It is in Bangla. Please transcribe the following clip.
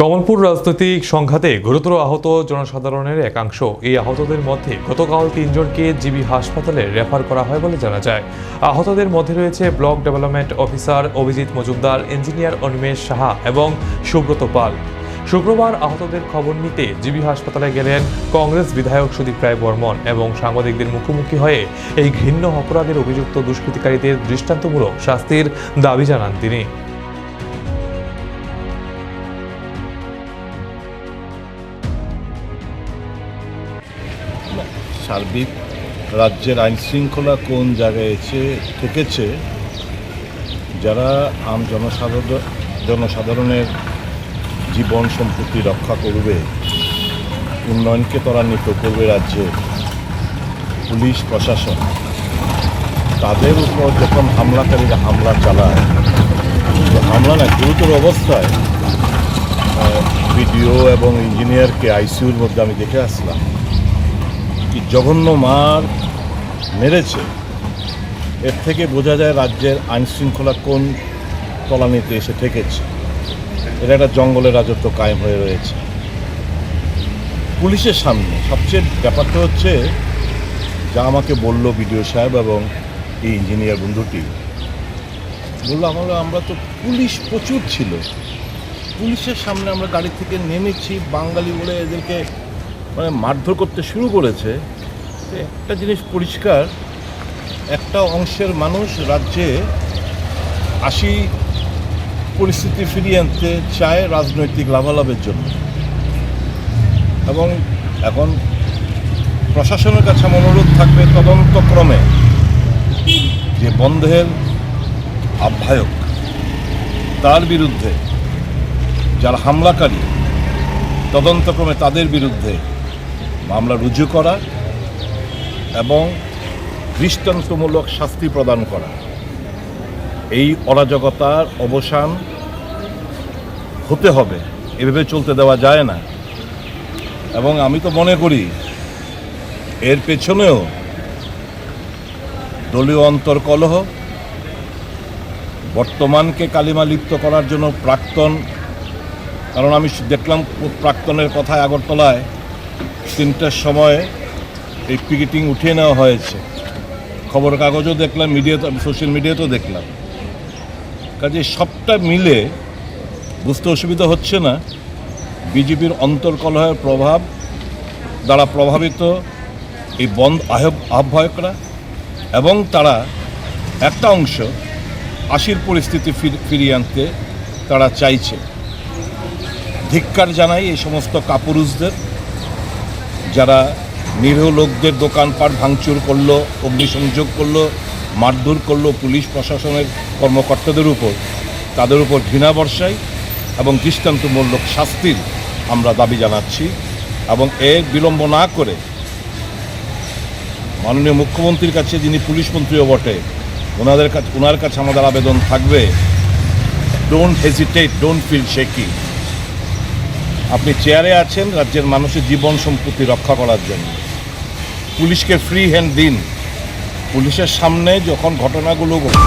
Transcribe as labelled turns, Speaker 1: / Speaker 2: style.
Speaker 1: কমলপুর রাজনৈতিক সংঘাতে গুরুতর আহত জনসাধারণের একাংশ। এই আহতদের মধ্যে গতকাল তিনজনকে জিবি হাসপাতালে রেফার করা হয় বলে জানা যায়। আহতদের মধ্যে রয়েছে block development officer Abhijit Majumdar, engineer Animesh Saha এবং সুব্রত পাল। শুক্রবার আহতদের খবর নিতে জিবি হাসপাতালে গেলেন কংগ্রেস বিধায়ক সুদীপ রায় বর্মন এবং সাংবাদিকদের মুখোমুখি হয়ে এই ঘৃণ্য অপরাধের অভিযুক্ত দুষ্কৃতিকারীদের দৃষ্টান্তমূলক শাস্তির দাবি জানান তিনি।
Speaker 2: সার্বিক রাজ্যের আইন শৃঙ্খলা কোন জায়গায় এসে থেকেছে, যারা আম জনসাধারণ জনসাধারণের জীবন সম্পত্তি রক্ষা করবে, উন্নয়নকে ত্বরান্বিত করবে রাজ্যে পুলিশ, প্রশাসন, তাদের উপর যখন হামলাকারীরা হামলা চালায়, হামলা না গুরুতর অবস্থায় বিডিও এবং ইঞ্জিনিয়ারকে আইসিইউর মধ্যে আমি দেখে আসলাম। কি জঘন্য মার মেরেছে? এর থেকে বোঝা যায় রাজ্যের আইন শৃঙ্খলা কোন তলানিতে এসে ঠেকেছে। এটা একটা জঙ্গলের রাজত্ব কায়েম হয়ে রয়েছে। পুলিশের সামনে সবচেয়ে ব্যাপারটা হচ্ছে, যা আমাকে বলল বিডিও সাহেব এবং এই ইঞ্জিনিয়ার বন্ধুটি। বলল, আমরা আমরা তো পুলিশ প্রচুর ছিল। পুলিশের সামনে আমরা গাড়ি থেকে নেমেছি, বাঙালি বলে এদেরকে মানে মারধর করতে শুরু করেছে একটা জিনিস পরিষ্কার, একটা অংশের মানুষ রাজ্যে আশি পরিস্থিতি ফিরিয়ে আনতে চায় রাজনৈতিক লাভালাভের জন্য। এবং এখন প্রশাসনের কাছে অনুরোধ থাকবে তদন্তক্রমে যে বন্ধের আহ্বায়ক, তার বিরুদ্ধে যারা হামলাকারী, তদন্তক্রমে তাদের বিরুদ্ধে মামলা রুজু করা এবং দৃষ্টান্তমূলক শাস্তি প্রদান করা। এই অরাজকতার অবসান হতে হবে, এভাবে চলতে দেওয়া যায় না। এবং আমি তো মনে করি, এর পেছনেও দলীয় অন্তর্কলহ, বর্তমানকে কালিমা লিপ্ত করার জন্য প্রাক্তন, কারণ আমি দেখলাম প্রাক্তনের কথায় আগরতলায় তিনটার সময় এই পিকেটিং উঠিয়ে নেওয়া হয়েছে। খবর কাগজও দেখলাম, মিডিয়াতে, সোশ্যাল মিডিয়াতেও দেখলাম। কাজে সবটা মিলে বুঝতে অসুবিধা হচ্ছে না। বিজেপির অন্তর্কলহের প্রভাব দ্বারা প্রভাবিত এই বন্ধ আহ্ব- আহ্বায়করা এবং তারা একটা অংশ আশির পরিস্থিতি ফির- ফিরিয়ে আনতে তারা চাইছে। ধিক্কার জানাই এই সমস্ত কাপুরুষদের। যারা নিরীহ লোকদের দোকানপাট ভাঙচুর করল, অগ্নিসংযোগ করল, মারধর করল পুলিশ প্রশাসনের কর্মকর্তাদের উপর, তাদের উপর ঘৃণা বর্ষায় এবং দৃষ্টান্তমূলক শাস্তির আমরা দাবি জানাচ্ছি এবং এর বিলম্ব না করে মাননীয় মুখ্যমন্ত্রীর কাছে যিনি পুলিশ মন্ত্রীও বটে, ওনাদের কাছে ওনার কাছে আমাদের আবেদন থাকবে। Don't hesitate don't feel shaky আপনি চেয়ারে আছেন রাজ্যের মানুষের জীবন সম্পত্তি রক্ষা করার জন্য। পুলিশকে ফ্রি হ্যান্ড দিন। পুলিশের সামনে যখন ঘটনাগুলো ঘটে